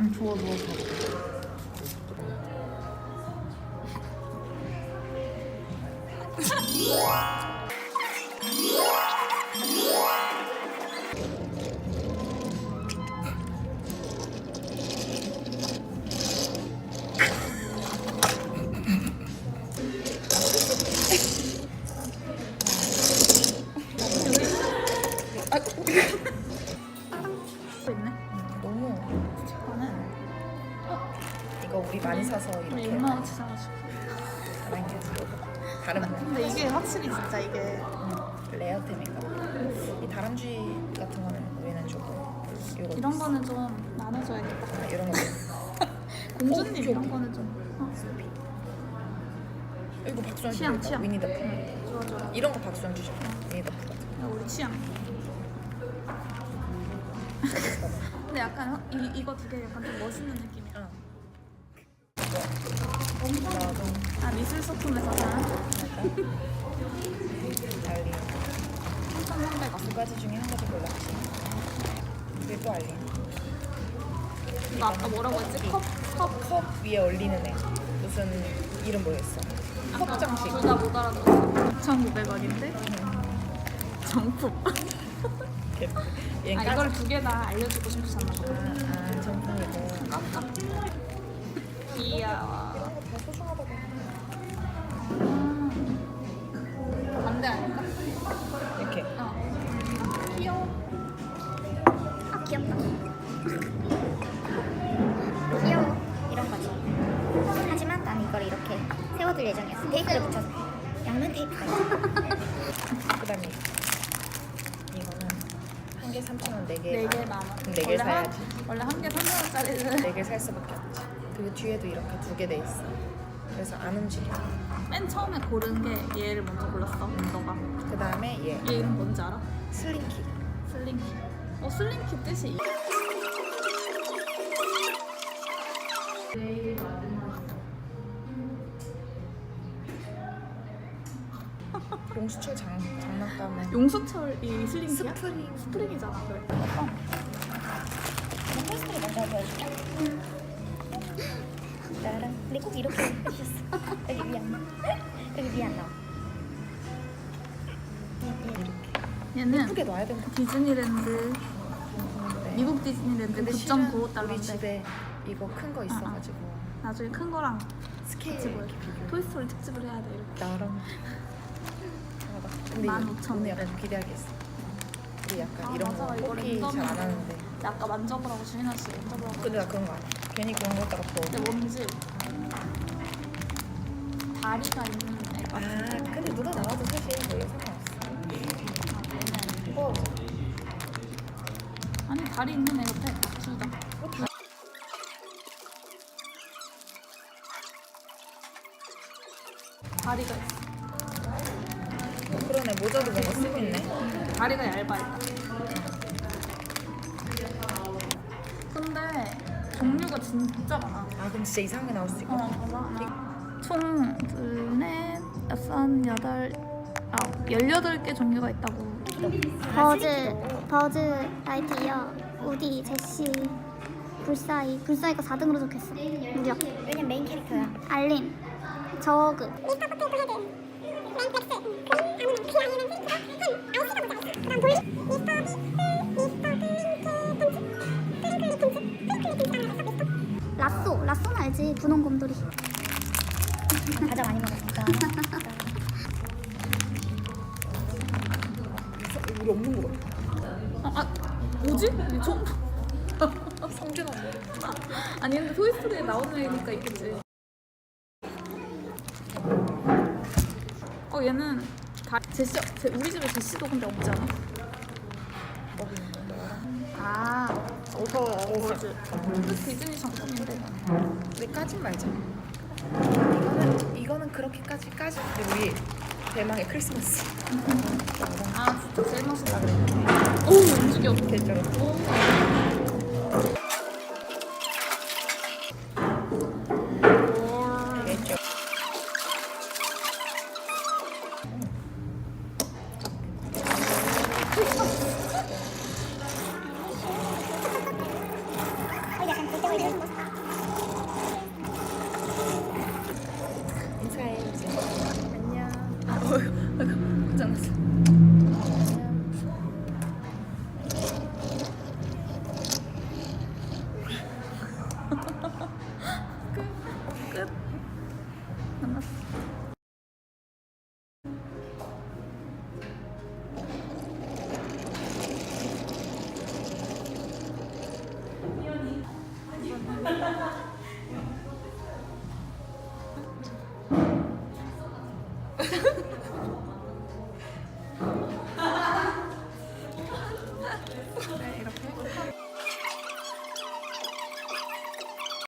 응, 좋아, 좋아, 좋아. 또 이거 우리 많이 사서 우리 이렇게 6만 원치 사가지고. 남겨주고 다른 근데 이게 확실히 진짜 이게 음, 레어템인가 봐. 이 다람쥐 같은 거는 우리는 주고 요거 이런 거는 좀 나눠줘야겠다. 아, 이런 거 공주님 어, 이런 귀여워. 거는 좀 어, 이거 박수영 취향? 취향. 위니더프 좋아 좋아. 이런 거 박수영 주셔 위니더프 같은 야, 우리 취향. 근데 약간 이 이거 두 개 약간 좀 멋있는 나도 아 미술 소품에서 산 알리. 두 가지 중에 한 가지 골랐지 그게 또 알리 이거 아까 뭐라고 했지? 컵 컵. 컵 위에 올리는 애 무슨 이름 뭐였어 컵 장식 둘다 못 알아들었어. 2,900원인데 정품. 아 이걸 두 개 다 알려주고 샀나 보다. 아, 아 정품이고 귀여워. 하지만 난 이걸 이렇게 세워둘 예정이었어. 테이프를 붙여서. 양면 테이프가 있어. 그 다음에 이거는 한 개 3,000원, 네 개. 네개 만 원. 그럼 네개 원래 한- 사야지. 원래 한 개 3만 원짜리는 네 개 살 수밖에 없지. 그리고 뒤에도 이렇게 두 개 돼 있어. 그래서 안 움직여. 맨 처음에 고른 게 얘를 먼저 골랐어. 너가. 그 다음에 얘 얘 이름 뭔지 알아? 슬링키. 슬링키. 어 슬링키 뜻이 이- 용수철 장, 장난감은 용수철이 슬링키야? 스프링. 스프링이잖아. 그래. 보여줄게. 짜란. 근데 꼭 이렇게 해주셨어. 여기 위안 나와. 여기 위안 나와. 얘는 예쁘게 놔야 된다. 디즈니랜드 네. 미국 디즈니랜드 근데 실은 우리 9.95달러인데 집에 이거 큰 거 있어가지고 나중에 큰 거랑 스케일 같이 보여. 이렇게 비교. 토이스토리 특집을 해야 돼 이렇게. 나랑 근데 이거 15,000 오늘 약간 기대하겠어. 우리 약간 아, 이런 맞아. 거 이거 뽑기 잘 안 랜덤인데. 하는데. 나 아까 만져보라고 주인아 씨 만져보라고. 근데 나 그런 거 아니야. 괜히 그런 거 갖다가 또. 근데 뭔지 다리가 있는 애가 아 근데 누가 나와도 사실 별로 상관없어. 어, 아니 다리 있는 애 같아 둘 다. 다리가 있어. 그러네 모자도 뭔가 쓰고 있네. 다리가 얇아 일단. 근데 종류가 진짜 많아. 아 그럼 진짜 이상한 게 나올 수 어, 있겠다. 봐봐. 총 둘, 넷, 여섯, 여덟, 아홉, 열여덟 개 종류가 있다고. 버즈, 버즈, 라이트이어, 우디, 제시, 불사이. 불사이가 4등으로 적혔어. 무려. 왜냐면 메인 캐릭터야. 알린, 저그. 라쏘, 라쏘는 알지? 분홍 곰돌이. 과자 많이 먹었으니까. 우리 없는 거 같아. 아, 아 뭐지? 이게 총? 성준아 뭐? 아니 근데 토이스토리에 나오는 애니까 있겠지. 어 얘는 다 제시 제, 우리 집에 제시도 근데 없지 않아? 아 어서 어서. 그 디즈니 상품 우리 까진 말자. 이거는 이거는 그렇게까지 까지. 근데 우리 대망의 크리스마스. 아 진짜 맛있다 그래. 오 움직여. 개쩔어.